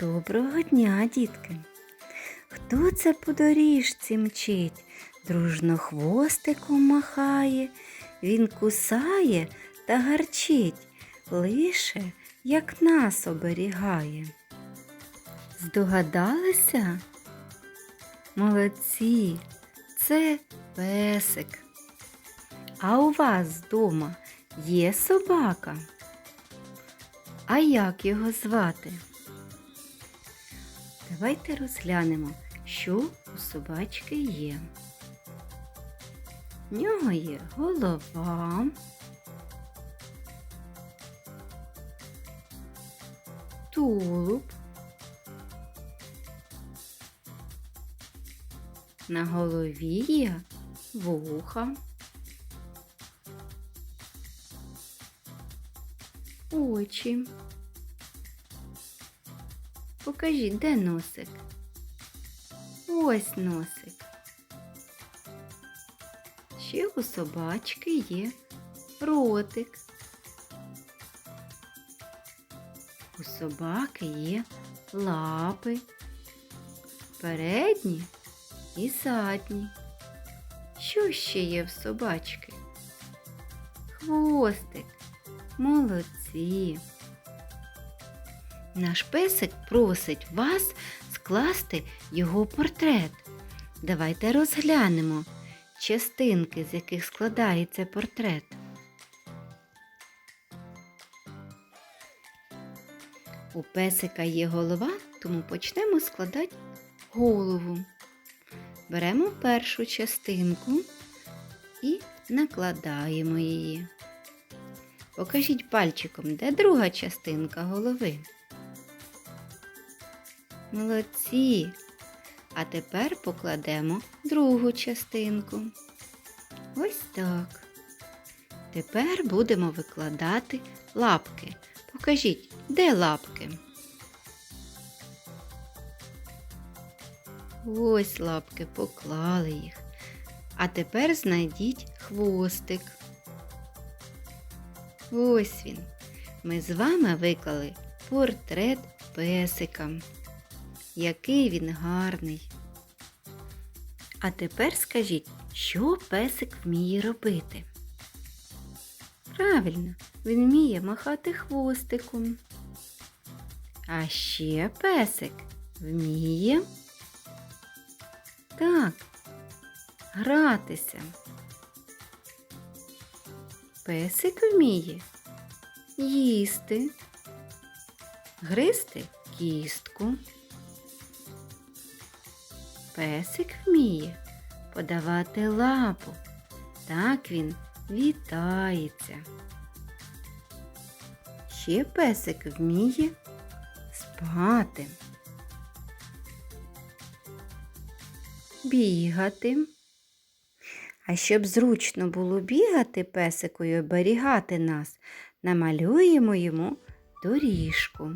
Доброго дня, дітки! Хто це по доріжці мчить, дружно хвостиком махає, він кусає та гарчить, лише як нас оберігає. Здогадалися? Молодці, це песик. А у вас вдома є собака? А як його звати? Давайте розглянемо, що у собачки є. В нього є голова, тулуб, на голові є вуха, очі. Покажіть, де носик? Ось носик. Ще у собачки є ротик. У собаки є лапи, передні і задні. Що ще є в собачки? Хвостик. Молодці. Наш песик просить вас скласти його портрет. Давайте розглянемо частинки, з яких складається портрет. У песика є голова, тому почнемо складати голову. Беремо першу частинку і накладаємо її. Покажіть пальчиком, де друга частинка голови. Молодці. А тепер покладемо другу частинку. Ось так. Тепер будемо викладати лапки. Покажіть, де лапки? Ось лапки поклали їх. А тепер знайдіть хвостик. Ось він. Ми з вами виклали портрет песика. Який він гарний. А тепер скажіть, що песик вміє робити? Правильно, він вміє махати хвостиком. А ще песик вміє так, гратися. Песик вміє їсти, гризти кістку. Песик вміє подавати лапу. Так він вітається. Ще песик вміє спати, бігати. А щоб зручно було бігати песику і оберігати нас, намалюємо йому доріжку.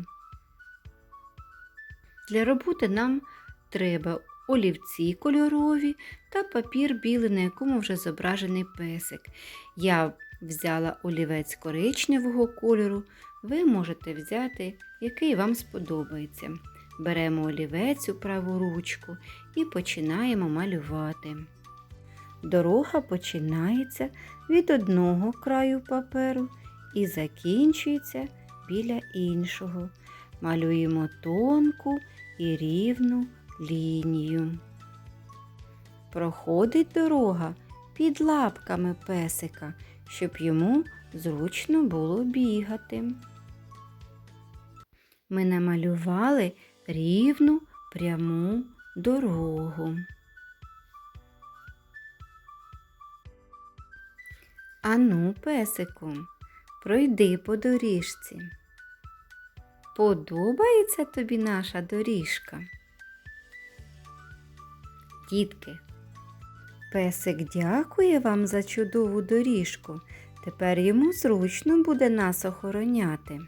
Для роботи нам треба олівці кольорові та папір білий, на якому вже зображений песик. Я взяла олівець коричневого кольору, ви можете взяти, який вам сподобається. Беремо олівець у праву ручку і починаємо малювати. Дорога починається від одного краю паперу і закінчується біля іншого. Малюємо тонку і рівну лінію. Проходить дорога під лапками песика, щоб йому зручно було бігати. Ми намалювали рівну пряму дорогу. Ану, песику, пройди по доріжці. Подобається тобі наша доріжка? Дітки, песик дякує вам за чудову доріжку. Тепер йому зручно буде нас охороняти.